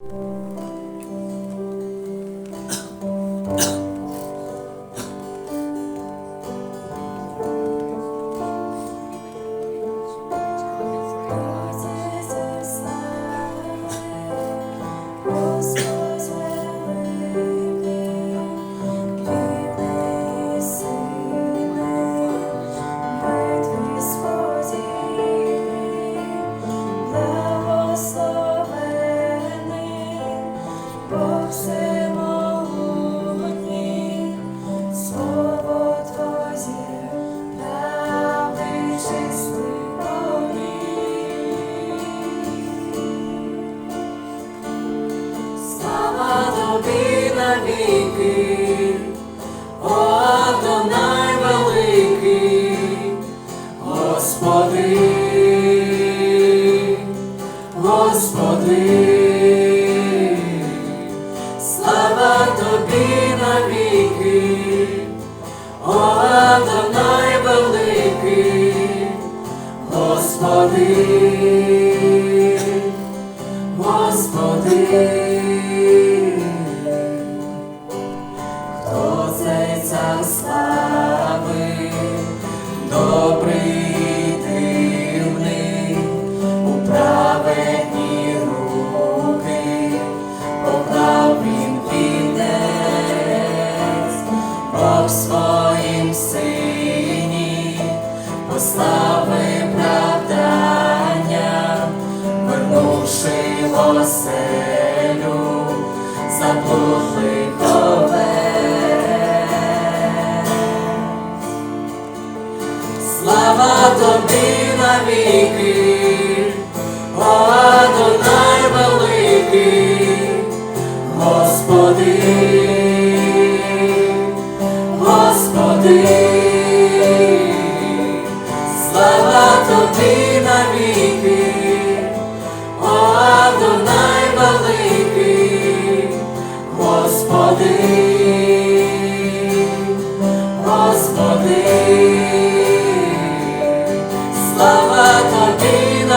Бог навіки, Адонай великий, Господи, Господи, Господи. Господи, слави, добрий дивний, у праведні руки, поклав він вінець, Бог своїм сині, послави правдання, вернувши оселю заблудлих навіки, о Адонай великий, Господи, Господи,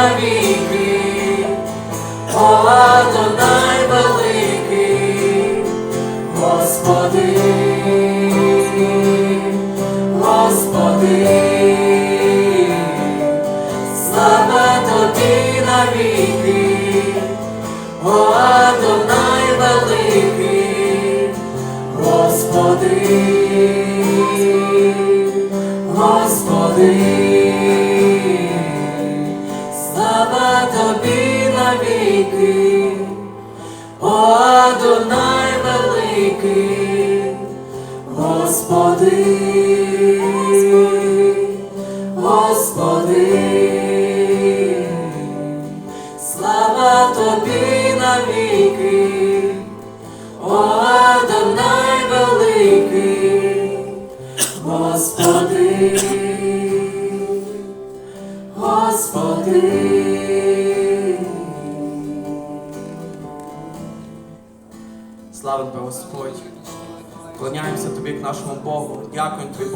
навіки, о Адонай великий, Господи, Господи, слава тобі навіки, о Адонай великий, Господи, Господи, навіки, о Адонай великий, Господи, Господи, слава тобі навіки, о Адонай великий, Господи, Господи. Слава тебе, Господь! Клоняємося тобі к нашому Богу. Дякуємо тобі,